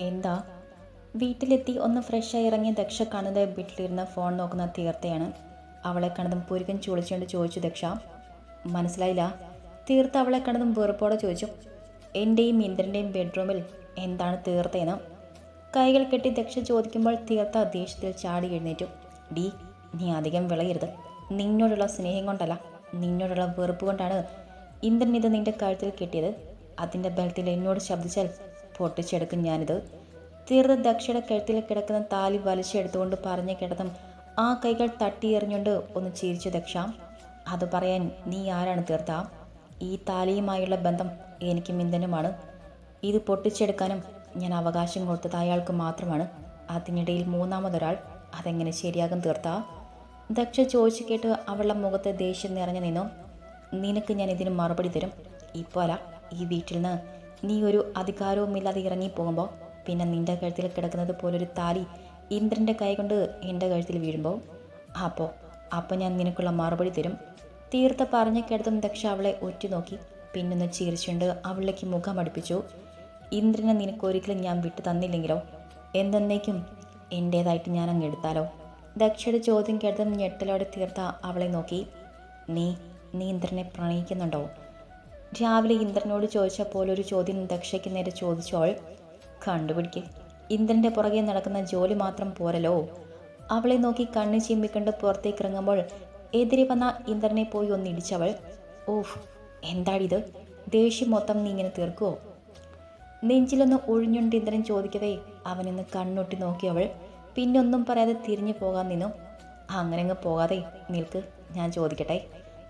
എന്താ? വീട്ടിലെത്തി ഒന്ന് ഫ്രഷായി ഇറങ്ങിയ ദക്ഷ കാണുന്നത് വീട്ടിലിരുന്ന് ഫോൺ നോക്കുന്ന തീർത്ഥയാണ്. അവളെ കണ്ടതും പുരുകൻ ചുളിച്ചുകൊണ്ട് ചോദിച്ചു ദക്ഷ മനസ്സിലായില്ല? തീർത്ഥ അവളെ കണ്ടതും വെറുപ്പോടെ ചോദിച്ചു എന്റെയും ഇന്ദ്രന്റെയും ബെഡ്റൂമിൽ എന്താണ് തീർത്തയെന്ന് കൈകൾ കെട്ടി ദക്ഷ ചോദിക്കുമ്പോൾ തീർത്ഥ ദേഷ്യത്തിൽ ചാടി എഴുന്നേറ്റു. ഡി നീ അധികം വിളയരുത്. നിന്നോടുള്ള സ്നേഹം കൊണ്ടല്ല നിന്നോടുള്ള വെറുപ്പ് കൊണ്ടാണ് ഇന്ദ്രൻ ഇത് നിന്റെ കഴുത്തിൽ കെട്ടിയത്. അതിന്റെ ബലത്തിൽ എന്നോട് ശബ്ദിച്ചാൽ പൊട്ടിച്ചെടുക്കും ഞാനിത്. തീർത്ത ദക്ഷയുടെ കഴുത്തിൽ കിടക്കുന്ന താലി വലിച്ചെടുത്തുകൊണ്ട് പറഞ്ഞ കിടന്നും ആ കൈകൾ തട്ടി എറിഞ്ഞുകൊണ്ട് ഒന്ന് ചിരിച്ചു ദക്ഷ. അത് പറയാൻ നീ ആരാണ് തീർത്ത? ഈ താലിയുമായുള്ള ബന്ധം എനിക്ക് മിന്തനുമാണ്. ഇത് പൊട്ടിച്ചെടുക്കാനും ഞാൻ അവകാശം കൊടുത്തത് അയാൾക്ക് മാത്രമാണ്. അതിനിടയിൽ മൂന്നാമതൊരാൾ. അതെങ്ങനെ ശരിയാകും തീർത്ത? ദക്ഷ ചോദിച്ചു കേട്ട് അവളുടെ മുഖത്ത് ദേഷ്യം നിറഞ്ഞു നിന്നു. നിനക്ക് ഞാൻ ഇതിന് മറുപടി തരും. ഇപ്പോൾ ഈ വീട്ടിൽ നിന്ന് നീ ഒരു അധികാരവുമില്ലാതെ ഇറങ്ങിപ്പോകുമ്പോൾ പിന്നെ നിന്റെ കഴുത്തിൽ കിടക്കുന്നത് പോലൊരു താലി ഇന്ദ്രന്റെ കൈ കൊണ്ട് എന്റെ കഴുത്തിൽ വീഴുമ്പോൾ അപ്പോൾ അപ്പോൾ ഞാൻ നിനക്കുള്ള മറുപടി തരും. തീർത്ത പറഞ്ഞ കിടത്തും ദക്ഷ അവളെ ഒറ്റുനോക്കി പിന്നൊന്ന് ചിരിച്ചുകൊണ്ട് അവളിലേക്ക് മുഖം അടുപ്പിച്ചു. ഇന്ദ്രനെ നിനക്കൊരിക്കലും ഞാൻ വിട്ടു തന്നില്ലെങ്കിലോ? എന്തെന്നേക്കും എന്റേതായിട്ട് ഞാൻ അങ്ങ് എടുത്താലോ? ദക്ഷയുടെ ചോദ്യം കേട്ടതും ഞെട്ടലോടെ തീർത്ത അവളെ നോക്കി. നീ നീ ഇന്ദ്രനെ പ്രണയിക്കുന്നുണ്ടോ? രാവിലെ ഇന്ദ്രനോട് ചോദിച്ച ഒരു ചോദ്യം ദക്ഷയ്ക്ക് നേരെ ചോദിച്ചോൾ കണ്ടുപിടിക്ക്. ഇന്ദ്രന്റെ പുറകെ നടക്കുന്ന ജോലി മാത്രം പോരല്ലോ. അവളെ നോക്കി കണ്ണു ചിമ്മിക്കണ്ട് പുറത്തേക്ക് ഇറങ്ങുമ്പോൾ എതിരെ വന്ന ഇന്ദ്രനെ പോയി ഒന്ന് ഇടിച്ചവൾ ഓഹ് എന്താണിത്? ദേഷ്യം മൊത്തം നീ ഇങ്ങനെ തീർക്കുവോ? നെഞ്ചിലൊന്ന് ഒഴിഞ്ഞുണ്ട് ഇന്ദ്രൻ ചോദിക്കവേ അവനിന്ന് കണ്ണൊട്ടി നോക്കിയവൾ പിന്നൊന്നും പറയാതെ തിരിഞ്ഞു പോകാൻ നിന്നു. അങ്ങനെ അങ്ങ് പോകാതെ നിൽക്ക്. ഞാൻ ചോദിക്കട്ടെ.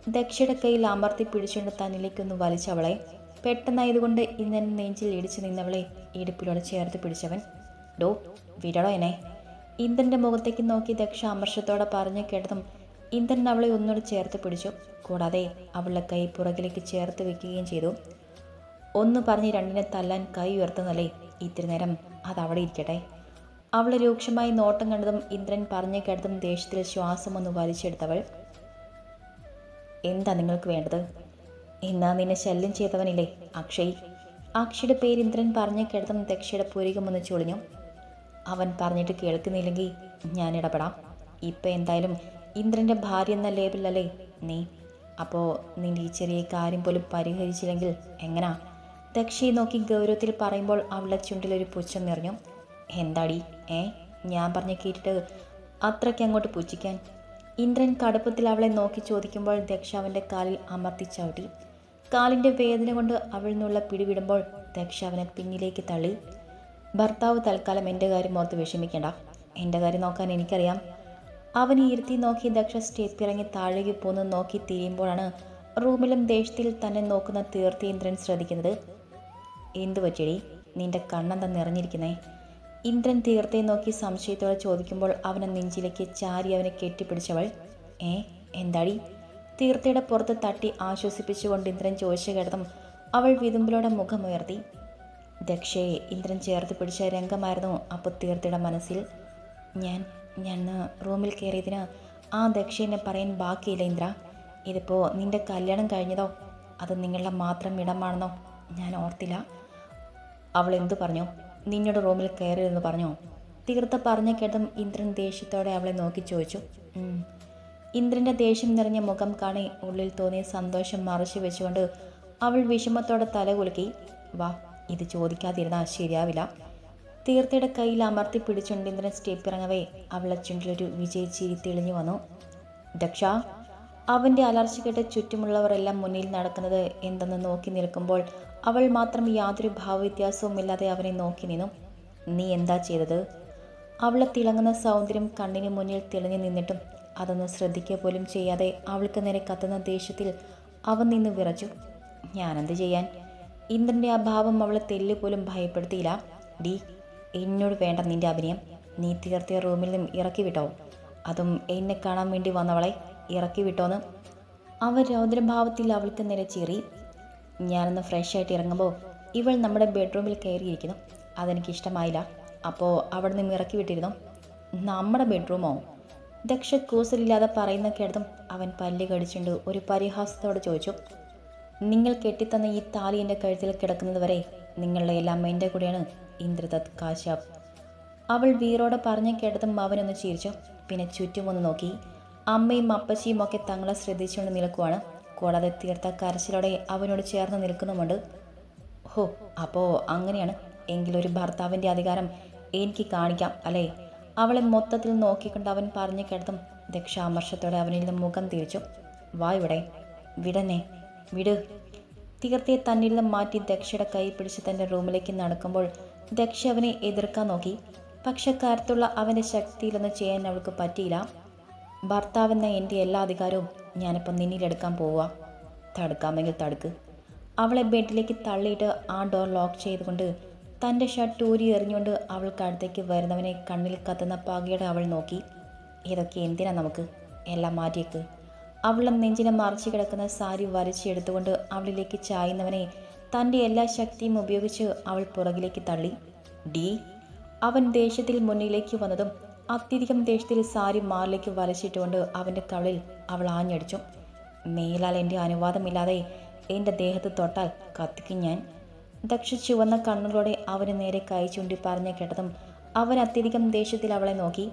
ദക്ഷയുടെ കയ്യിൽ അമർത്തി പിടിച്ചുകൊണ്ട് തന്നിലേക്കൊന്ന് വലിച്ചവളെ പെട്ടെന്നായതുകൊണ്ട് ഇന്നലെ നെഞ്ചിൽ ഇടിച്ചു നിന്നവളെ ഇടുപ്പിലൂടെ ചേർത്ത് പിടിച്ചവൻ. ഡോ വിടടോ എന്നെ. ഇന്ദ്രന്റെ മുഖത്തേക്ക് നോക്കി ദക്ഷ അമർഷത്തോടെ പറഞ്ഞു കേട്ടതും ഇന്ദ്രൻ അവളെ ഒന്നുകൂടെ ചേർത്ത് പിടിച്ചു. കൂടാതെ അവളുടെ കൈ പുറകിലേക്ക് ചേർത്ത് വെക്കുകയും ചെയ്തു. ഒന്ന് പറഞ്ഞ് രണ്ടിനെ തല്ലാൻ കൈ ഉയർത്തുന്നല്ലേ? ഇത്തിരി നേരം അത് അവിടെ ഇരിക്കട്ടെ. അവളെ രൂക്ഷമായി നോട്ടം കണ്ടതും ഇന്ദ്രൻ പറഞ്ഞു കേട്ടതും ദേഷ്യത്തിൽ ശ്വാസം ഒന്ന് വലിച്ചെടുത്തവൾ. എന്താ നിങ്ങൾക്ക് വേണ്ടത്? എന്നാ നിന്നെ ശല്യം ചെയ്തവനില്ലേ അക്ഷയ്? അക്ഷയുടെ പേര് ഇന്ദ്രൻ പറഞ്ഞു കേട്ടതും ദക്ഷയുടെ പുരികം ഒന്ന് ചൊളിഞ്ഞു. അവൻ പറഞ്ഞിട്ട് കേൾക്കുന്നില്ലെങ്കിൽ ഞാൻ ഇടപെടാം. ഇപ്പം എന്തായാലും ഇന്ദ്രന്റെ ഭാര്യ എന്ന ലേബിലല്ലേ നീ? അപ്പോൾ നീ ഈ ചെറിയ കാര്യം പോലും പരിഹരിച്ചില്ലെങ്കിൽ എങ്ങനാ? ദക്ഷയെ നോക്കി ഗൗരവത്തിൽ പറയുമ്പോൾ അവളുടെ ചുണ്ടിലൊരു പുച്ഛം നിറഞ്ഞു. എന്താടി ഏ? ഞാൻ പറഞ്ഞ കേട്ടിട്ട് അത്രയ്ക്ക് അങ്ങോട്ട് പുച്ഛിക്കാൻ ഇന്ദ്രൻ കടുപ്പത്തിൽ അവളെ നോക്കി ചോദിക്കുമ്പോൾ ദക്ഷ അവന്റെ കാലിൽ അമർത്തി ചവിട്ടി. കാലിന്റെ വേദന കൊണ്ട് അവളിൽ നിന്നുള്ള പിടിവിടുമ്പോൾ ദക്ഷ അവനെ പിന്നിലേക്ക് തള്ളി. ഭർത്താവ് തൽക്കാലം എന്റെ കാര്യം ഓർത്ത് വിഷമിക്കേണ്ട. എന്റെ കാര്യം നോക്കാൻ എനിക്കറിയാം. അവനെ ഇരുത്തി നോക്കി ദക്ഷ സ്റ്റെപ്പ് ഇറങ്ങി താഴേക്ക് പോന്ന് നോക്കി തിരിയുമ്പോഴാണ് റൂമിലും ദേഷ്യത്തിൽ തന്നെ നോക്കുന്ന തീർത്ഥേന്ദ്രൻ ശ്രദ്ധിക്കുന്നത്. എന്തു പറ്റിയടി നിന്റെ കണ്ണെന്താ നിറഞ്ഞിരിക്കുന്നേ? ഇന്ദ്രൻ തീർത്തെ നോക്കി സംശയത്തോടെ ചോദിക്കുമ്പോൾ അവനെ നെഞ്ചിലേക്ക് ചാരി അവനെ കെട്ടിപ്പിടിച്ചവൾ ഏ എന്താടി? തീർത്ഥയുടെ പുറത്ത് തട്ടി ആശ്വസിപ്പിച്ചുകൊണ്ട് ഇന്ദ്രൻ ചോദിച്ചു കിടന്നും അവൾ വിതുമ്പിലോടെ മുഖമുയർത്തി. ദക്ഷയെ ഇന്ദ്രൻ ചേർത്ത് പിടിച്ച രംഗമായിരുന്നു അപ്പോൾ തീർത്ഥയുടെ മനസ്സിൽ. ഞാൻ ഞാൻ റൂമിൽ കയറിയതിന് ആ ദക്ഷയെന്നെ പറയാൻ ബാക്കിയില്ല ഇന്ദ്ര. ഇതിപ്പോൾ നിന്റെ കല്യാണം കഴിഞ്ഞതോ? അത് നിങ്ങളുടെ മാത്രം ഇടമാണെന്നോ? ഞാൻ ഓർത്തില്ല. അവൾ എന്തു പറഞ്ഞു? നിന്നോട് റൂമിൽ കയറിയതെന്ന് പറഞ്ഞോ? തീർത്ത പറഞ്ഞ കേട്ടതും ഇന്ദ്രൻ ദേഷ്യത്തോടെ അവളെ നോക്കി ചോദിച്ചു. ഇന്ദ്രന്റെ ദേഷ്യം നിറഞ്ഞ മുഖം കാണി ഉള്ളിൽ തോന്നിയ സന്തോഷം മറച്ചു വെച്ചുകൊണ്ട് അവൾ വിഷമത്തോടെ തല കുലുക്കി. വാ ഇത് ചോദിക്കാതിരുന്നാൽ ശരിയാവില്ല. തീർത്ഥയുടെ കയ്യിൽ അമർത്തി പിടിച്ചുകൊണ്ട് ഇന്ദ്രൻ സ്റ്റെപ്പ് ഇറങ്ങവേ അവളെ ചുണ്ടിലൊരു വിജയിച്ചിരി തെളിഞ്ഞു വന്നു. ദക്ഷ അവന്റെ അലർച്ച കേട്ട് ചുറ്റുമുള്ളവരെല്ലാം മുന്നിൽ നടക്കുന്നത് എന്തെന്ന് നോക്കി നിൽക്കുമ്പോൾ അവൾ മാത്രം യാതൊരു ഭാവവ്യത്യാസവുമില്ലാതെ അവനെ നോക്കി നിന്നു. നീ എന്താ ചെയ്തത്? അവളെ തിളങ്ങുന്ന സൗന്ദര്യം കണ്ണിന് മുന്നിൽ തെളിഞ്ഞു നിന്നിട്ടും അതൊന്ന് ശ്രദ്ധിക്കുക പോലും ചെയ്യാതെ അവൾക്ക് നേരെ കത്തുന്ന ദേഷ്യത്തിൽ അവൻ നിന്ന് വിറച്ചു. ഞാനെന്ത് ചെയ്യാൻ? ഇന്ദ്രന്റെ അഭാവം അവളെ തെല്ല് പോലും ഭയപ്പെടുത്തിയില്ല. ഡി എന്നോട് വേണ്ട നിന്റെ അഭിനയം. നീ തീർത്തിയ റൂമിൽ നിന്നും ഇറക്കി വിട്ടോ. അതും എന്നെ കാണാൻ വേണ്ടി വന്നവളെ ഇറക്കി വിട്ടോന്ന്. അവൻ രൗദ്രഭാവത്തിൽ അവൾക്ക് നേരെ ഞാനൊന്ന് ഫ്രഷ് ആയിട്ട് ഇറങ്ങുമ്പോൾ ഇവൾ നമ്മുടെ ബെഡ്റൂമിൽ കയറിയിരിക്കുന്നു. അതെനിക്ക് ഇഷ്ടമായില്ല അപ്പോൾ അവിടെ നിന്ന് ഇറക്കി വിട്ടിരുന്നു. നമ്മുടെ ബെഡ്റൂമോ? ദക്ഷ കൂസലില്ലാതെ പറയുന്ന കേട്ടതും അവൻ പല്ല് കടിച്ചുകൊണ്ട് ഒരു പരിഹാസത്തോടെ ചോദിച്ചു. നിങ്ങൾ കെട്ടിത്തന്ന ഈ താലി എന്റെ കഴുത്തിൽ കിടക്കുന്നത് വരെ നിങ്ങളുടെ എല്ലാം എന്റെ കൂടെയാണ് ഇന്ദ്രദത്ത് കാശ്യപ്. അവൾ വീറോടെ പറഞ്ഞ കേട്ടതും അവനൊന്ന് ചിരിച്ചു. പിന്നെ ചുറ്റുമൊന്ന് നോക്കി. അമ്മയും അപ്പച്ചിയും ഒക്കെ തങ്ങളെ ശ്രദ്ധിച്ചുകൊണ്ട് നിൽക്കുവാണ്. കൂടാതെ തീർത്ത കരച്ചിലോടെ അവനോട് ചേർന്ന് നിൽക്കുന്നുമുണ്ട്. ഹോ അപ്പോ അങ്ങനെയാണ്. എങ്കിലൊരു ഭർത്താവിന്റെ അധികാരം എനിക്ക് കാണിക്കാം അല്ലേ? അവളെ മൊത്തത്തിൽ നോക്കിക്കൊണ്ട് അവൻ പറഞ്ഞു കേട്ടതും ദക്ഷാമർഷത്തോടെ അവനിൽ നിന്ന് മുഖം തിരിച്ചു. വാ ഇവിടെ. വിടനെ വിട്. തീർത്തയെ തന്നിൽ നിന്ന് മാറ്റി ദക്ഷയുടെ കൈ പിടിച്ച് തന്റെ റൂമിലേക്ക് നടക്കുമ്പോൾ ദക്ഷ അവനെ എതിർക്കാൻ നോക്കി. പക്ഷെ കരുത്തുള്ള അവന്റെ ശക്തിയിലൊന്നും ചെയ്യാൻ അവൾക്ക് പറ്റിയില്ല. ഭർത്താവെന്ന എന്റെ എല്ലാ അധികാരവും ഞാനിപ്പോൾ നിന്നിലെടുക്കാൻ പോവുക തടുക്കാമെങ്കിൽ തടുക്ക്. അവളെ ബെഡിലേക്ക് തള്ളിയിട്ട് ആ ഡോർ ലോക്ക് ചെയ്തുകൊണ്ട് തന്റെ ഷർട്ട് ഊരി എറിഞ്ഞുകൊണ്ട് അവൾക്ക് അടുത്തേക്ക് വരുന്നവനെ കണ്ണിൽ കത്തുന്ന പകയുടെ അവൾ നോക്കി. ഇതൊക്കെ എന്തിനാ നമുക്ക്? എല്ലാം മാറ്റിയേക്ക്. അവളുടെ നെഞ്ചിനെ മറിച്ച് കിടക്കുന്ന സാരി വരച്ചെടുത്തുകൊണ്ട് അവളിലേക്ക് ചായുന്നവനെ തന്റെ എല്ലാ ശക്തിയും ഉപയോഗിച്ച് അവൾ പുറകിലേക്ക് തള്ളി. ഡി അവൻ ദേഷ്യത്തിൽ മുന്നിലേക്ക് വന്നതും അത്യധികം ദേഷ്യത്തിൽ സാരി മാറിലേക്ക് വലച്ചിട്ടുകൊണ്ട് അവന്റെ തളിൽ അവൾ ആഞ്ഞടിച്ചു. മേലാൽ എന്റെ അനുവാദമില്ലാതെ എന്റെ ദേഹത്ത് തൊട്ടാൽ കത്തിക്കും ഞാൻ. ദക്ഷ ചുവന്ന കണ്ണുകളോടെ അവന് നേരെ കൈ ചൂണ്ടി പറഞ്ഞ കേട്ടതും അവൻ അത്യധികം ദേഷ്യത്തിൽ അവളെ നോക്കി.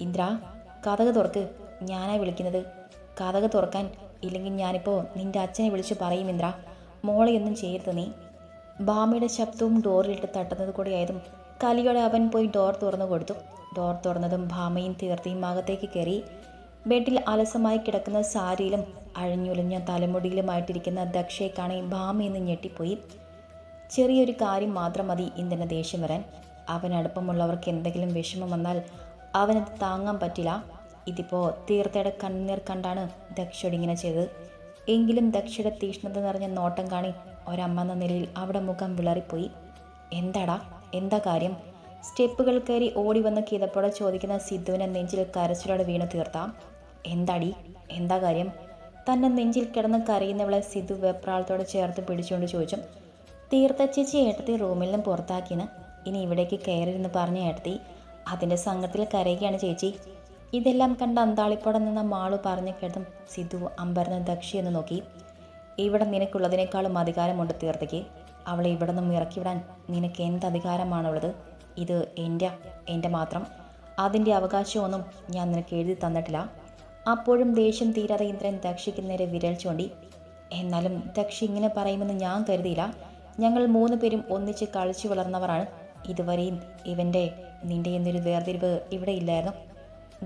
ഇന്ദ്ര കഥക തുറക്ക്. ഞാനാ വിളിക്കുന്നത്. കഥക തുറക്കാൻ ഇല്ലെങ്കിൽ ഞാനിപ്പോൾ നിന്റെ അച്ഛനെ വിളിച്ച് പറയും ഇന്ദ്ര. മോളെയൊന്നും ചെയ്യരുത് നീ. ബാമയുടെ ശബ്ദവും ഡോറിലിട്ട് തട്ടുന്നത് കൂടെയായതും കലിയോടെ അവൻ പോയി ഡോർ തുറന്നു കൊടുത്തു. ഡോർ തുറന്നതും ഭാമയും തീർത്തിയും അകത്തേക്ക് കയറി ബെഡിൽ അലസമായി കിടക്കുന്ന സാരിയിലും അഴിഞ്ഞുലഞ്ഞ തലമുടിയിലുമായിട്ടിരിക്കുന്ന ദക്ഷയെ കാണി ഭാമയെന്ന് ഞെട്ടിപ്പോയി. ചെറിയൊരു കാര്യം മാത്രം മതി ഇന്ദ്രന് ദേഷ്യം വരാൻ. അവൻ അടുപ്പമുള്ളവർക്ക് എന്തെങ്കിലും വിഷമം വന്നാൽ അവനത് താങ്ങാൻ പറ്റില്ല. ഇതിപ്പോൾ തീർത്ഥയുടെ കണ്ണീർ കണ്ടാണ് ദക്ഷയോട് ഇങ്ങനെ ചെയ്തത്. എങ്കിലും ദക്ഷയുടെ തീഷ്ണത നിറഞ്ഞ നോട്ടം കാണി ഒരമ്മ എന്ന നിലയിൽ അവിടെ മുഖം വിളറിപ്പോയി. എന്താടാ? എന്താ കാര്യം? സ്റ്റെപ്പുകൾ കയറി ഓടി വന്ന് കിതപ്പോടെ ചോദിക്കുന്ന സിദ്ധുവിനെ നെഞ്ചിൽ കരച്ചിലോടെ വീണു തീർത്താം. എന്താടി? എന്താ കാര്യം? തന്നെ നെഞ്ചിൽ കിടന്ന് കരയുന്നവളെ സിദ്ധു വെപ്രാളത്തോടെ ചേർത്ത് പിടിച്ചുകൊണ്ട് ചോദിച്ചു. തീർത്ത ചേച്ചി ഏട്ടത്തി റൂമിൽ നിന്ന് പുറത്താക്കിന് ഇനി ഇവിടേക്ക് കയറിയിരുന്ന് പറഞ്ഞ ഏട്ടത്തി അതിന്റെ സംഘത്തിൽ കരയുകയാണ് ചേച്ചി. ഇതെല്ലാം കണ്ട് അന്താളിപ്പോടെ നിന്ന മാളു പറഞ്ഞു കേട്ടും സിദ്ധു അമ്പരന്ന് ദക്ഷിയെന്ന് നോക്കി. ഇവിടെ നിനക്കുള്ളതിനേക്കാളും അധികാരമുണ്ട് തീർത്തയ്ക്ക്. അവളെ ഇവിടെ നിന്നും ഇറക്കിവിടാൻ നിനക്ക് എന്ത് അധികാരമാണുള്ളത്? ഇത് എന്റെ എന്റെ മാത്രം. അതിന്റെ അവകാശമൊന്നും ഞാൻ നിനക്ക് എഴുതി തന്നിട്ടില്ല. അപ്പോഴും ദേഷ്യം തീരാതെ ഇന്ദ്രൻ ദക്ഷിക്ക് നേരെ വിരൽ ചൂണ്ടി എന്നാലും ദക്ഷി ഇങ്ങനെ പറയുമെന്ന് ഞാൻ കരുതിയില്ല. ഞങ്ങൾ മൂന്ന് പേരും ഒന്നിച്ച് കളിച്ചു വളർന്നവരാണ്. ഇതുവരെയും ഇവന്റെ നിന്റെ എന്നൊരു വേർതിരിവ് ഇവിടെ ഇല്ലായിരുന്നു.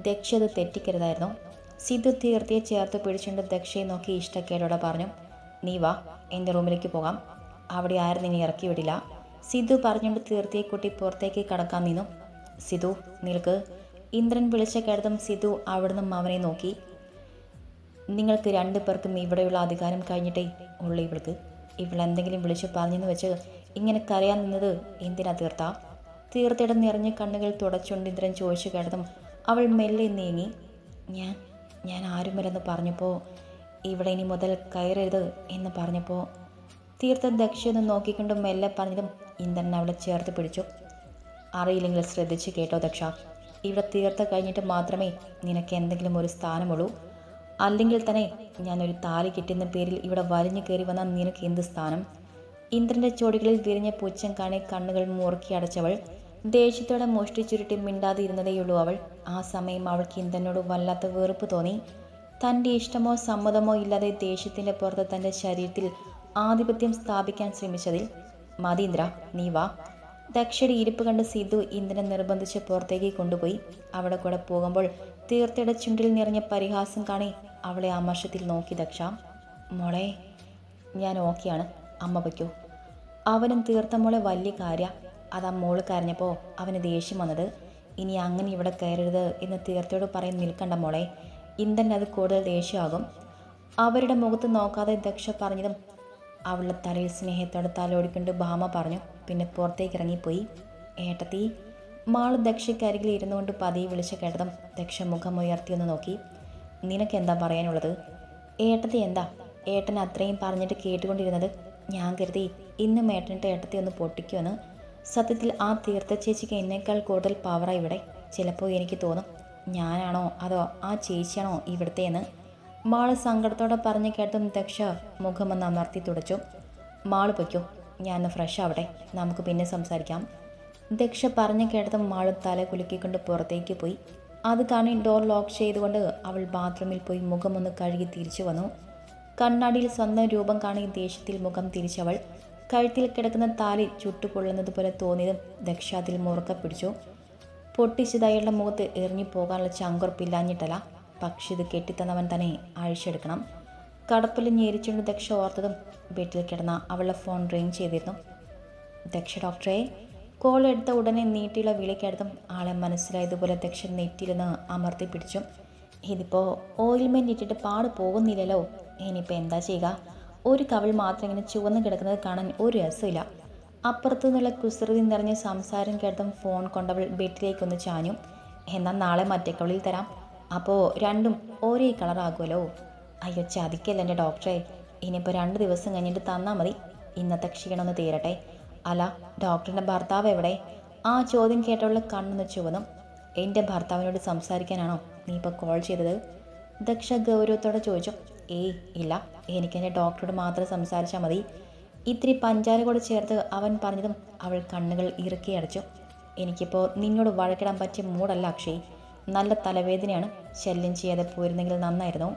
ദക്ഷ അത് തെറ്റിക്കരുതായിരുന്നു. സിദ്ധു തീർത്തിയെ ചേർത്ത് പിടിച്ചുകൊണ്ട് ദക്ഷയെ നോക്കി ഇഷ്ടക്കേടോടെ പറഞ്ഞു നീ വാ എന്റെ റൂമിലേക്ക് പോകാം. അവിടെ ആരും നിന്നെ ഇറക്കി വിടില്ല. സിദ്ധു പറഞ്ഞുകൊണ്ട് തീർത്തിയെ കുട്ടി പുറത്തേക്ക് കടക്കാൻ നിന്നു. സിധു നിൽക്ക്. ഇന്ദ്രൻ വിളിച്ച കേട്ടതും സിധു അവിടുന്ന് അവനെ നോക്കി. നിങ്ങൾക്ക് രണ്ടു പേർക്കും ഇവിടെയുള്ള അധികാരം കഴിഞ്ഞിട്ടേ ഉള്ളു ഇവൾക്ക്. ഇവളെന്തെങ്കിലും വിളിച്ചു പറഞ്ഞെന്ന് വെച്ച് ഇങ്ങനെ കരയാൻ നിന്നത് എന്തിനാ തീർത്ത? തീർത്തയുടെ നിറഞ്ഞ കണ്ണുകൾ തുടച്ചുകൊണ്ട് ഇന്ദ്രൻ ചോദിച്ചു കേട്ടതും അവൾ മെല്ലെ നീങ്ങി. ഞാൻ ഞാൻ ആരുമല്ലെന്ന് പറഞ്ഞപ്പോൾ ഇവിടെ ഇനി മുതൽ കയറരുത് എന്ന് പറഞ്ഞപ്പോൾ തീർത്ത ദക്ഷിന്ന് നോക്കിക്കൊണ്ട് മെല്ലെ പറഞ്ഞതും ഇന്ദ്രൻ അവളെ ചേർത്ത് പിടിച്ചു. അറിയില്ലെങ്കിൽ ശ്രദ്ധിച്ച് കേട്ടോ ദക്ഷ. ഇവിടെ തീർത്ത കഴിഞ്ഞിട്ട് മാത്രമേ നിനക്ക് എന്തെങ്കിലും ഒരു സ്ഥാനമുള്ളൂ. അല്ലെങ്കിൽ തന്നെ ഞാനൊരു താലി കിട്ടുന്ന പേരിൽ ഇവിടെ വലിഞ്ഞു കയറി വന്നാൽ നിനക്ക് എന്ത് സ്ഥാനം? ഇന്ദ്രന്റെ ചോടികളിൽ വിരിഞ്ഞ പുച്ഛം കാണി കണ്ണുകൾ മുറുക്കി അടച്ചവൾ ദേഷ്യത്തോടെ മോഷ്ടി ചുരുട്ടി മിണ്ടാതെ ഇരുന്നതേയുള്ളൂ അവൾ. ആ സമയം അവൾക്ക് ഇന്ദ്രനോട് വല്ലാത്ത വെറുപ്പ് തോന്നി. തന്റെ ഇഷ്ടമോ സമ്മതമോ ഇല്ലാതെ ദേഷ്യത്തിന്റെ പുറത്ത് തന്റെ ശരീരത്തിൽ ആധിപത്യം സ്ഥാപിക്കാൻ ശ്രമിച്ചതിൽ മതീന്ദ്ര നീവ വാ. ദക്ഷയുടെ ഇരിപ്പ് കണ്ട് സിദ്ധു ഇന്ദ്രനെ നിർബന്ധിച്ച് പുറത്തേക്ക് കൊണ്ടുപോയി. അവിടെ കൂടെ പോകുമ്പോൾ തീർത്തയുടെ ചുണ്ടിൽ നിറഞ്ഞ പരിഹാസം കാണി അവളെ ആമർഷത്തിൽ നോക്കി ദക്ഷ. മോളെ ഞാൻ ഓക്കെയാണ്. അമ്മ വയ്ക്കൂ. അവനും തീർത്ത മോളെ വലിയ കാര്യ. അതാ മോൾ കരഞ്ഞപ്പോൾ അവന് ദേഷ്യം വന്നത്. ഇനി അങ്ങനെ ഇവിടെ കയറരുത് എന്ന് തീർത്ഥയോട് പറയാൻ നിൽക്കണ്ട മോളെ. ഇന്ദ്രൻ അത് കൂടുതൽ ദേഷ്യമാകും അവരുടെ മുഖത്ത് നോക്കാതെ ദക്ഷ പറഞ്ഞതും അവളുടെ തലയിൽ സ്നേഹത്തോടെ തലോടിക്കൊണ്ട് ഭാമ പറഞ്ഞു പിന്നെ പുറത്തേക്ക് ഇറങ്ങിപ്പോയി. ഏട്ടത്തി മാൾ ദക്ഷയ്ക്കരികിൽ ഇരുന്നുകൊണ്ട് പതിയെ വിളിച്ച കേട്ടതും ദക്ഷ മുഖം ഉയർത്തിയൊന്ന് നോക്കി. നിനക്ക് എന്താ പറയാനുള്ളത്? ഏട്ടത്തി എന്താ? ഏട്ടൻ അത്രയും പറഞ്ഞിട്ട് കേട്ടുകൊണ്ടിരുന്നത്? ഞാൻ കരുതി ഇന്നും ഏട്ടനിട്ട് ഏട്ടത്തി ഒന്ന് പൊട്ടിക്കുമെന്ന്. സത്യത്തിൽ ആ തീർത്ഥ ചേച്ചിക്ക് എന്നേക്കാൾ കൂടുതൽ പവറാണ് ഇവിടെ. ചിലപ്പോൾ എനിക്ക് തോന്നും ഞാനാണോ അതോ ആ ചേച്ചിയാണോ ഇവിടുത്തെ എന്ന്. മാൾ സങ്കടത്തോടെ പറഞ്ഞു കേട്ടും ദക്ഷ മുഖമൊന്ന് അമർത്തി തുടച്ചു. മാൾ പൊയ്ക്കോ ഞാൻ ഫ്രഷ് ആവട്ടെ. നമുക്ക് പിന്നെ സംസാരിക്കാം. ദക്ഷ പറഞ്ഞു കേട്ടതും മാളും തല കുലുക്കിക്കൊണ്ട് പുറത്തേക്ക് പോയി. അത് കാണി ഡോർ ലോക്ക് ചെയ്തുകൊണ്ട് അവൾ ബാത്റൂമിൽ പോയി മുഖമൊന്ന് കഴുകി തിരിച്ചു വന്നു. കണ്ണാടിയിൽ സ്വന്തം രൂപം കാണി ദേഷ്യത്തിൽ മുഖം തിരിച്ചവൾ. കഴുത്തിൽ കിടക്കുന്ന താലി ചുട്ടുപൊള്ളുന്നത് പോലെ തോന്നിയതും ദക്ഷ അതിൽ മുറുക്ക പിടിച്ചു. മുഖത്ത് എറിഞ്ഞു പോകാനുള്ള ചങ്കുറപ്പില്ലാഞ്ഞിട്ടല്ല. പക്ഷെ ഇത് കെട്ടിത്തന്നവൻ തന്നെ അഴിച്ചെടുക്കണം കടപ്പിൽ ഞേരിച്ചുകൊണ്ട് ദക്ഷ ഓർത്തതും ബെഡിൽ കിടന്ന അവളുടെ ഫോൺ റിങ് ചെയ്തിരുന്നു. ദക്ഷ ഡോക്ടറെ കോൾ എടുത്ത ഉടനെ നീട്ടിയുള്ള വിളിക്കടുത്തും ആളെ മനസ്സിലായതുപോലെ ദക്ഷ നെറ്റിയിലൊന്ന് അമർത്തി പിടിച്ചു. ഇതിപ്പോൾ ഓയിൽമെന്റ് ഇട്ടിട്ട് പാട് പോകുന്നില്ലല്ലോ. ഇനിയിപ്പോൾ എന്താ ചെയ്യുക? ഒരു കവിൾ മാത്രം ഇങ്ങനെ ചുവന്ന് കിടക്കുന്നത് കാണാൻ ഒരു രസമില്ല. അപ്പുറത്തു നിന്നുള്ള കുസൃതി നിറഞ്ഞ സംസാരം കേട്ടതും ഫോൺ കൊണ്ടവൾ ബെഡിലേക്കൊന്ന് ചാഞ്ഞു. എന്നാൽ നാളെ മറ്റേ കവിളിൽ തരാം. അപ്പോൾ രണ്ടും ഒരേ കളറാകുമല്ലോ അയ്യോ ചതിക്കല്ല എന്റെ ഡോക്ടറെ. ഇനിയിപ്പോൾ രണ്ട് ദിവസം കഴിഞ്ഞിട്ട് തന്നാൽ മതി. ഇന്നത്തെ ക്ഷീണമൊന്ന് തീരട്ടെ. അല്ല ഡോക്ടറിന്റെ ഭർത്താവ് എവിടെ? ആ ചോദ്യം കേട്ടുള്ള കണ്ണൊന്ന് ചുവതും എന്റെ ഭർത്താവിനോട് സംസാരിക്കാനാണോ നീ ഇപ്പോൾ കോൾ ചെയ്തത്? ദക്ഷ ഗൗരവത്തോടെ ചോദിച്ചു. ഏയ് ഇല്ല. എനിക്കെന്റെ ഡോക്ടറോട് മാത്രം സംസാരിച്ചാൽ മതി. ഇത്തിരി പഞ്ചാര കൂടെ ചേർത്ത് അവൻ പറഞ്ഞതും അവൾ കണ്ണുകൾ ഇറുക്കി അടച്ചു. എനിക്കിപ്പോൾ നിന്നോട് വഴക്കിടാൻ പറ്റിയ മൂടല്ല അക്ഷയ്. നല്ല തലവേദനയാണ് ശല്യം ചെയ്യാതെ പോയിരുന്നെങ്കിൽ നന്നായിരുന്നു.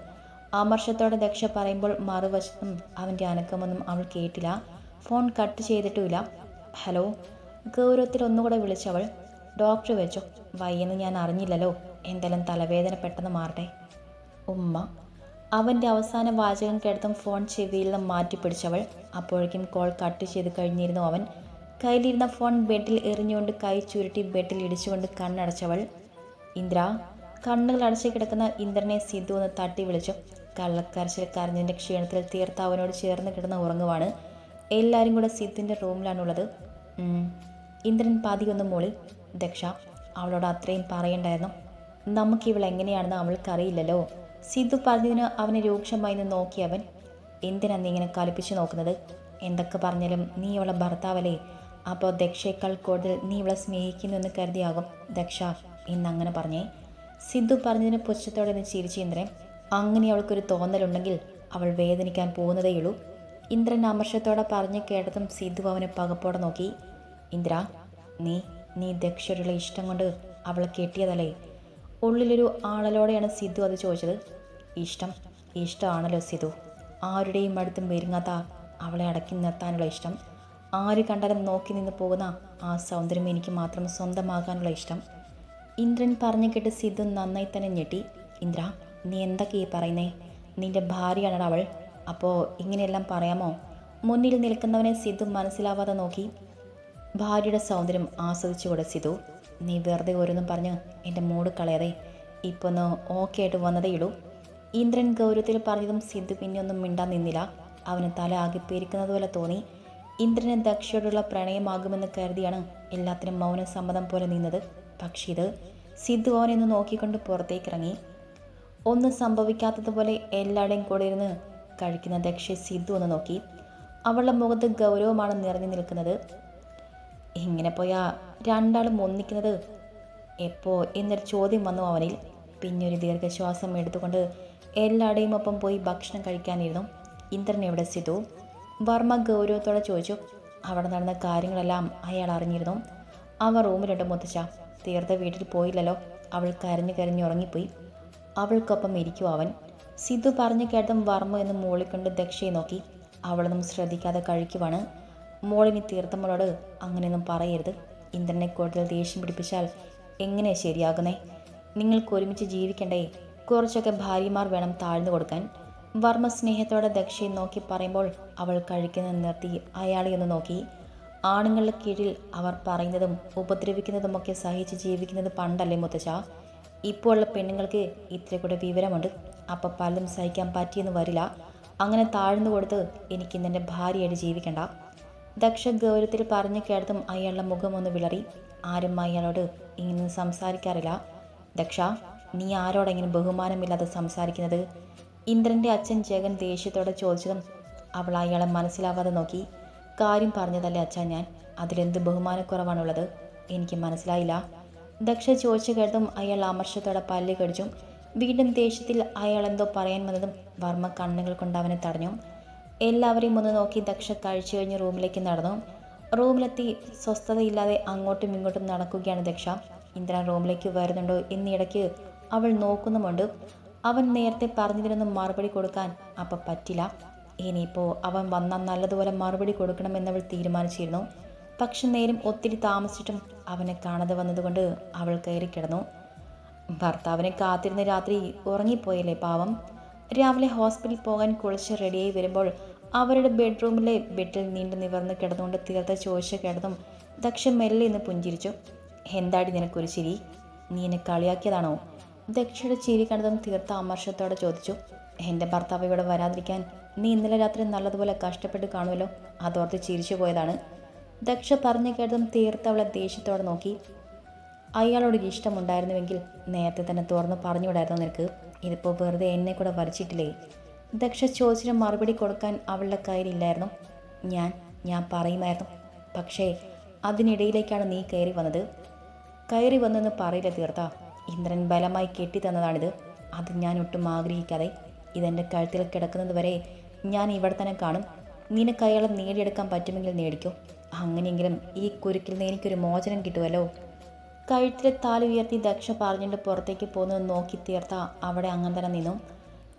ആമർഷത്തോടെ ദക്ഷ പറയുമ്പോൾ മറുവശത്തും അവന്റെ അനക്കമൊന്നും അവൾ കേട്ടില്ല. Phone cut ചെയ്തിട്ടുമില്ല. ഹലോ ഗൗരവത്തിൽ ഒന്നുകൂടെ വിളിച്ചവൾ. ഡോക്ടർ വെച്ചോ. വയ്യെന്ന് ഞാൻ അറിഞ്ഞില്ലല്ലോ. എന്തായാലും തലവേദന പെട്ടെന്ന് മാറട്ടെ. ഉമ്മ. അവന്റെ അവസാന വാചകം കേട്ടതും ഫോൺ ചെവിയിൽ നിന്ന് മാറ്റി പിടിച്ചവൾ അപ്പോഴേക്കും കോൾ കട്ട് ചെയ്ത് കഴിഞ്ഞിരുന്നു അവൻ. കയ്യിലിരുന്ന ഫോൺ ബെഡിൽ എറിഞ്ഞുകൊണ്ട് കൈ ചുരുട്ടി ബെഡിൽ ഇടിച്ചുകൊണ്ട് കണ്ണടച്ചവൾ. ഇന്ദ്ര കണ്ണുകൾ അടച്ചു കിടക്കുന്ന ഇന്ദ്രനെ സിദ്ധു ഒന്ന് തട്ടി വിളിച്ചു. കള്ളക്കരച്ചിൽ കരഞ്ഞതിന്റെ ക്ഷീണത്തിൽ തീർത്ത ചേർന്ന് കിടന്ന് ഉറങ്ങുവാണ്. എല്ലാവരും കൂടെ സിദ്ധുവിന്റെ റൂമിലാണുള്ളത്. ഇന്ദ്രൻ പാതിയൊന്ന് മോളിൽ ദക്ഷ അവളോട് അത്രയും പറയണ്ടായിരുന്നു. നമുക്ക് ഇവൾ എങ്ങനെയാണെന്ന് അവൾക്കറിയില്ലല്ലോ സിദ്ധു പറഞ്ഞതിന് അവനെ രൂക്ഷമായി നിന്ന് നോക്കി അവൻ എന്തിനാ നീ ഇങ്ങനെ കലിപ്പിച്ചു നോക്കുന്നത്? എന്തൊക്കെ പറഞ്ഞാലും നീ അവളെ ഭർത്താവല്ലേ? അപ്പോൾ ദക്ഷയേക്കാൾ കൂടുതൽ നീ ഇവളെ സ്നേഹിക്കുന്നു എന്ന് കരുതിയാകും. ദക്ഷ ഇന്ന് അങ്ങനെ പറഞ്ഞേ സിദ്ധു പറഞ്ഞതിന് പുച്ഛത്തോടെ നിന്ന് ചിരിച്ചു ഇന്ദ്രൻ അങ്ങനെ അവൾക്കൊരു തോന്നലുണ്ടെങ്കിൽ അവൾ വേദനിക്കാൻ പോകുന്നതേയുള്ളൂ. ഇന്ദ്രൻ അമർഷത്തോടെ പറഞ്ഞു കേട്ടതും സിദ്ധു അവനെ പകപ്പോടെ നോക്കി. ഇന്ദ്ര നീ നീ ദക്ഷരുള്ള ഇഷ്ടം കൊണ്ട് അവളെ കെട്ടിയതല്ലേ? ഉള്ളിലൊരു ആളലോടെയാണ് സിദ്ധു അത് ചോദിച്ചത്. ഇഷ്ടം ഇഷ്ടമാണല്ലോ സിദ്ധു. ആരുടെയും അടുത്തും വെരുങ്ങാത്ത അവളെ അടക്കി നിർത്താനുള്ള ഇഷ്ടം. ആര് കണ്ടാലും നോക്കി നിന്ന് പോകുന്ന ആ സൗന്ദര്യം എനിക്ക് മാത്രം സ്വന്തമാകാനുള്ള ഇഷ്ടം. ഇന്ദ്രൻ പറഞ്ഞു കേട്ട് സിദ്ധു നന്നായി തന്നെ ഞെട്ടി. ഇന്ദ്ര നീ എന്തൊക്കെയാ പറയുന്നേ? നിന്റെ ഭാര്യയാണോ അവൾ. അപ്പോൾ ഇങ്ങനെയെല്ലാം പറയാമോ? മുന്നിൽ നിൽക്കുന്നവനെ സിദ്ധു മനസ്സിലാവാതെ നോക്കി. ഭാര്യയുടെ സൗന്ദര്യം ആസ്വദിച്ചുകൂടെ സിദ്ധു. നീ വെറുതെ ഓരോന്നും പറഞ്ഞ് എന്റെ മൂട് കളയാതെ ഇപ്പോൾ ഒന്ന് ഓക്കെ ആയിട്ട് വന്നതേയുള്ളൂ ഇന്ദ്രൻ ഗൗരവത്തിൽ പറഞ്ഞതും സിദ്ധു പിന്നെ ഒന്നും മിണ്ടാൻ നിന്നില്ല. അവന് തല ആകെ പെരിക്കുന്നത് പോലെ തോന്നി. ഇന്ദ്രന് ദക്ഷയോടുള്ള പ്രണയമാകുമെന്ന് കരുതിയാണ് എല്ലാത്തിനും മൗന സമ്മതം പോലെ നിന്നത്. പക്ഷേ ഇത് സിദ്ധു അവനെന്ന് നോക്കിക്കൊണ്ട് പുറത്തേക്കിറങ്ങി. ഒന്നും സംഭവിക്കാത്തതുപോലെ എല്ലാവരുടെയും കൂടെ ഇരുന്ന് കഴിക്കുന്ന ദക്ഷ സിദ്ധു ഒന്ന് നോക്കി. അവളുടെ മുഖത്ത് ഗൗരവമാണ് നിറഞ്ഞു നിൽക്കുന്നത്. ഇങ്ങനെ പോയാ രണ്ടാളും ഒന്നിക്കുന്നത് എപ്പോ എന്നൊരു ചോദ്യം വന്നു അവനിൽ. പിന്നെ ഒരു ദീർഘശ്വാസം എടുത്തുകൊണ്ട് എല്ലാവരുടെയും ഒപ്പം പോയി ഭക്ഷണം കഴിക്കാനിരുന്നു. ഇന്ദ്രൻ എവിടെ? സിധു വർമ്മ ഗൗരവത്തോടെ ചോദിച്ചു. അവിടെ നടന്ന കാര്യങ്ങളെല്ലാം അയാൾ അറിഞ്ഞിരുന്നു. അവ റൂമിലുണ്ട് മുത്തച്ഛ. തീർത്ത വീട്ടിൽ പോയില്ലല്ലോ. അവൾ കരഞ്ഞു കരഞ്ഞു ഉറങ്ങിപ്പോയി. അവൾക്കൊപ്പം ഇരിക്കും അവൻ. സിദ്ധു പറഞ്ഞു കേട്ടും വർമ്മ എന്ന് മോളിക്കൊണ്ട് ദക്ഷയെ നോക്കി. അവളൊന്നും ശ്രദ്ധിക്കാതെ കഴിക്കുവാണ്. മോളിനി തീർത്ഥമ്മളോട് അങ്ങനെയൊന്നും പറയരുത്. ഇന്ദ്രനെ കൂടുതൽ ദേഷ്യം പിടിപ്പിച്ചാൽ എങ്ങനെ ശരിയാകുന്നേ? നിങ്ങൾക്ക് ഒരുമിച്ച് ജീവിക്കണ്ടേ? കുറച്ചൊക്കെ ഭാര്യമാർ വേണം താഴ്ന്നു കൊടുക്കാൻ. വർമ്മ സ്നേഹത്തോടെ ദക്ഷയെ നോക്കി പറയുമ്പോൾ അവൾ കഴിക്കുന്നത് നിർത്തി അയാളെ ഒന്ന് നോക്കി. ആണുങ്ങളുടെ കീഴിൽ അവർ പറയുന്നതും ഉപദ്രവിക്കുന്നതുമൊക്കെ സഹിച്ച് ജീവിക്കുന്നത് പണ്ടല്ലേ മുത്തച്ഛ ഇപ്പോൾ ഉള്ള പെണ്ണുങ്ങൾക്ക് ഇത്ര കൂടെ വിവരമുണ്ട്. അപ്പം പലതും സഹിക്കാൻ പറ്റിയെന്ന് വരില്ല. അങ്ങനെ താഴ്ന്നു കൊടുത്ത് എനിക്ക് ഇന്നെന്റെ ഭാര്യയായിട്ട് ജീവിക്കണ്ട. ദക്ഷ ഗൗരവത്തിൽ പറഞ്ഞു കേട്ടതും അയാളുടെ മുഖം ഒന്ന് വിളറി. ആരും അയാളോട് ഇങ്ങനെ സംസാരിക്കാറില്ല. ദക്ഷ നീ ആരോടെങ്കിലും ബഹുമാനമില്ലാതെ സംസാരിക്കുന്നത്? ഇന്ദ്രന്റെ അച്ഛൻ ജഗൻ ദേഷ്യത്തോടെ ചോദിച്ചതും അവൾ അയാളെ മനസ്സിലാവാതെ നോക്കി. കാര്യം പറഞ്ഞതല്ലേ അച്ഛാ ഞാൻ? അതിലെന്ത് ബഹുമാനക്കുറവാണുള്ളത്? എനിക്ക് മനസ്സിലായില്ല. ദക്ഷ ചോദിച്ചു കേട്ടതും അയാൾ അമർഷത്തോടെ പല്ല് കടിച്ചു വീണ്ടും ദേഷ്യത്തിൽ അയാൾ എന്തോ പറയാൻ വന്നതും വർമ്മ കണ്ണുകൾ കൊണ്ട് അവനെ തടഞ്ഞു. എല്ലാവരെയും ഒന്ന് നോക്കി ദക്ഷ കഴിച്ചു കഴിഞ്ഞ് റൂമിലേക്ക് നടന്നു. റൂമിലെത്തി സ്വസ്ഥതയില്ലാതെ അങ്ങോട്ടും ഇങ്ങോട്ടും നടക്കുകയാണ് ദക്ഷ. ഇന്ദ്രൻ റൂമിലേക്ക് വരുന്നുണ്ടോ എന്നിടയ്ക്ക് അവൾ നോക്കുന്നുമുണ്ട്. അവൻ നേരത്തെ പറഞ്ഞതിനൊന്നും മറുപടി കൊടുക്കാൻ അപ്പം പറ്റില്ല. ഇനിയിപ്പോൾ അവൻ വന്നാൽ നല്ലതുപോലെ മറുപടി കൊടുക്കണമെന്ന് അവൾ തീരുമാനിച്ചിരുന്നു. പക്ഷെ നേരം ഒത്തിരി താമസിച്ചിട്ടും അവനെ കാണാതെ വന്നതുകൊണ്ട് അവൾ കയറി കിടന്നു. ഭർത്താവിനെ കാത്തിരുന്ന് രാത്രി ഉറങ്ങിപ്പോയല്ലേ പാവം? രാവിലെ ഹോസ്പിറ്റലിൽ പോകാൻ കുളിച്ച് റെഡിയായി വരുമ്പോൾ അവരുടെ ബെഡ്റൂമിലെ ബെഡിൽ നീണ്ടു നിവർന്ന് കിടന്നുകൊണ്ട് തീർത്ത ചോദിച്ച കിടന്നും ദക്ഷ മെല്ലെ ഇന്ന് പുഞ്ചിരിച്ചു. എന്താടി നിനക്കൊരു ചിരി? നീ എന്നെ കളിയാക്കിയതാണോ? ദക്ഷയുടെ ചിരി കണ്ടതും തീർത്ത അമർഷത്തോടെ ചോദിച്ചു. എന്റെ ഭർത്താവ് ഇവിടെ വരാതിരിക്കാൻ നീ ഇന്നലെ രാത്രി നല്ലതുപോലെ കഷ്ടപ്പെട്ട് കാണുമല്ലോ. അതോർത്ത് ചിരിച്ചു പോയതാണ്. ദക്ഷ പറഞ്ഞു കേട്ടതും തീർത്ത് അവളെ ദേഷ്യത്തോടെ നോക്കി. അയാളോട് ഇഷ്ടമുണ്ടായിരുന്നുവെങ്കിൽ നേരത്തെ തന്നെ തുറന്ന് പറഞ്ഞുവിടായിരുന്നു നിനക്ക്. ഇതിപ്പോൾ വെറുതെ എന്നെ കൂടെ വരച്ചിട്ടില്ലേ ദക്ഷ ചോദിച്ചിന് മറുപടി കൊടുക്കാൻ അവളുടെ കയ്യിലില്ലായിരുന്നു. ഞാൻ ഞാൻ പറയുമായിരുന്നു. പക്ഷേ അതിനിടയിലേക്കാണ് നീ കയറി വന്നത്. കയറി വന്നെന്ന് പറയില്ല തീർത്ത. ഇന്ദ്രൻ ബലമായി കെട്ടിത്തന്നതാണിത്. അത് ഞാൻ ഒട്ടും ആഗ്രഹിക്കാതെ. ഇതെന്റെ കഴുത്തിൽ കിടക്കുന്നത് വരെ ഞാൻ ഇവിടെ തന്നെ കാണും. നിനക്ക് അയാളെ നേടിയെടുക്കാൻ പറ്റുമെങ്കിൽ നേടിക്കോ. അങ്ങനെയെങ്കിലും ഈ കുരുക്കിൽ നിന്ന് എനിക്കൊരു മോചനം കിട്ടുമല്ലോ കഴുത്തിലെ താലി ഉയർത്തി ദക്ഷ പറഞ്ഞിട്ട് പുറത്തേക്ക് പോകുന്നത് നോക്കി തീർത്ത അവിടെ അങ്ങനെ തന്നെ നിന്നു.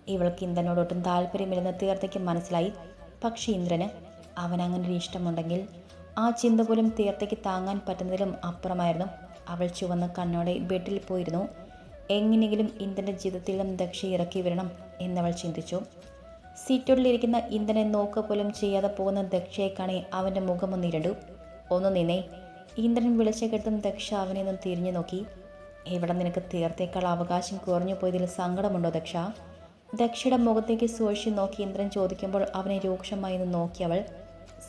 ഇവൾക്ക് ഇന്ദ്രനോടൊട്ടും താല്പര്യമില്ലെന്ന് തീർത്തയ്ക്ക് മനസ്സിലായി. പക്ഷേ ഇന്ദ്രന് അവൻ അങ്ങനെ ഒരു ഇഷ്ടമുണ്ടെങ്കിൽ ആ ചിന്ത പോലും തീർത്തയ്ക്ക് താങ്ങാൻ പറ്റുന്നതിലും അപ്പുറമായിരുന്നു. അവൾ ചുവന്ന കണ്ണോടെ ബെഡിൽ പോയിരുന്നു. എങ്ങനെയെങ്കിലും ഇന്ദ്രന്റെ ജീവിതത്തിൽ നിന്നും ദക്ഷ ഇറക്കി വരണം എന്നവൾ ചിന്തിച്ചു. സീറ്റോടിലിരിക്കുന്ന ഇന്ദ്രനെ നോക്കുക പോലും ചെയ്യാതെ പോകുന്ന ദക്ഷയെ കാണി അവന്റെ ഇരടു ഒന്ന് നിന്നേ. ഇന്ദ്രൻ വിളിച്ച കെട്ടും ദക്ഷ അവനെ ഒന്ന് തിരിഞ്ഞു നോക്കി. ഇവിടെ നിനക്ക് തീർത്തേക്കാൾ അവകാശം കുറഞ്ഞു പോയതിൽ സങ്കടമുണ്ടോ ദക്ഷ? ദക്ഷയുടെ മുഖത്തേക്ക് സൂക്ഷിച്ച് നോക്കി ഇന്ദ്രൻ ചോദിക്കുമ്പോൾ അവനെ രൂക്ഷമായി നോക്കി അവൾ.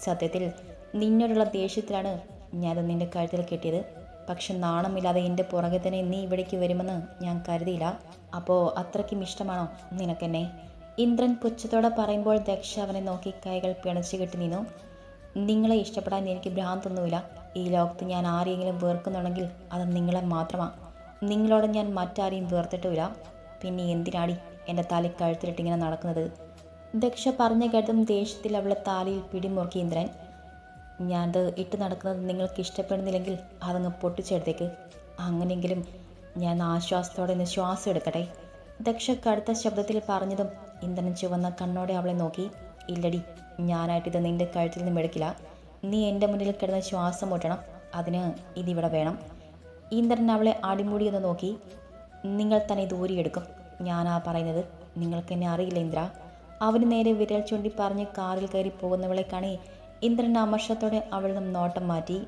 സത്യത്തിൽ നിന്നോടുള്ള ദേഷ്യത്തിലാണ് ഞാനത് നിന്റെ കഴുത്തിൽ കെട്ടിയത്. പക്ഷെ നാണമില്ലാതെ എന്റെ പുറകെ തന്നെ നീ ഇവിടേക്ക് വരുമെന്ന് ഞാൻ കരുതിയില്ല. അപ്പോൾ അത്രയ്ക്കും ഇഷ്ടമാണോ നിനക്കെന്നെ? ഇന്ദ്രൻ പുച്ഛത്തോടെ പറയുമ്പോൾ ദക്ഷ അവനെ നോക്കി കൈകൾ പിണച്ചു കെട്ടി നിന്നു. നിങ്ങളെ ഇഷ്ടപ്പെടാൻ എനിക്ക് ഭ്രാന്തൊന്നുമില്ല. ഈ ലോകത്ത് ഞാൻ ആരെയെങ്കിലും വേർക്കുന്നുണ്ടെങ്കിൽ അത് നിങ്ങളെ മാത്രമാണ് നിങ്ങളോട് ഞാൻ മറ്റാരെയും വേർത്തിട്ടുമില്ല പിന്നെ എന്തിനാടി എന്റെ തലി കഴുത്തിലിട്ടിങ്ങനെ നടക്കുന്നത്? ദക്ഷ പറഞ്ഞ കേട്ടതും ദേഷ്യത്തിൽ അവളെ താലിയിൽ പിടിമുറുക്കി ഇന്ദ്രൻ. ഞാനത് ഇട്ട് നടക്കുന്നത് നിങ്ങൾക്ക് ഇഷ്ടപ്പെടുന്നില്ലെങ്കിൽ അതങ്ങ് പൊട്ടിച്ചെടുത്തേക്ക്. അങ്ങനെയെങ്കിലും ഞാൻ ആശ്വാസത്തോടെ ഒന്ന് ശ്വാസം എടുക്കട്ടെ. ദക്ഷ കടുത്ത ശബ്ദത്തിൽ പറഞ്ഞതും ഇന്ദ്രൻ ചുവന്ന കണ്ണോടെ അവളെ നോക്കി ഇല്ലടി ഞാനായിട്ടിത് നിന്റെ കഴുത്തിൽ നിന്നും എടുക്കില്ല. നീ എന്റെ മുന്നിൽ കിടന്ന് ശ്വാസം മുട്ടണം. അതിന് ഇതിവിടെ വേണം. ഇന്ദ്രൻ അവളെ അടിമുടി എന്ന് നോക്കി നിങ്ങൾ തന്നെ ദൂരിയെടുക്കും ഞാനാ പറയുന്നത്. നിങ്ങൾക്ക് എന്നെ അറിയില്ല ഇന്ദ്ര. അവന് നേരെ വിരൽ ചൂണ്ടി പറഞ്ഞ് കാറിൽ കയറി പോകുന്നവളെ കാണി ഇന്ദ്രൻ അമർഷത്തോടെ അവളിൽ നിന്നും നോട്ടം മാറ്റി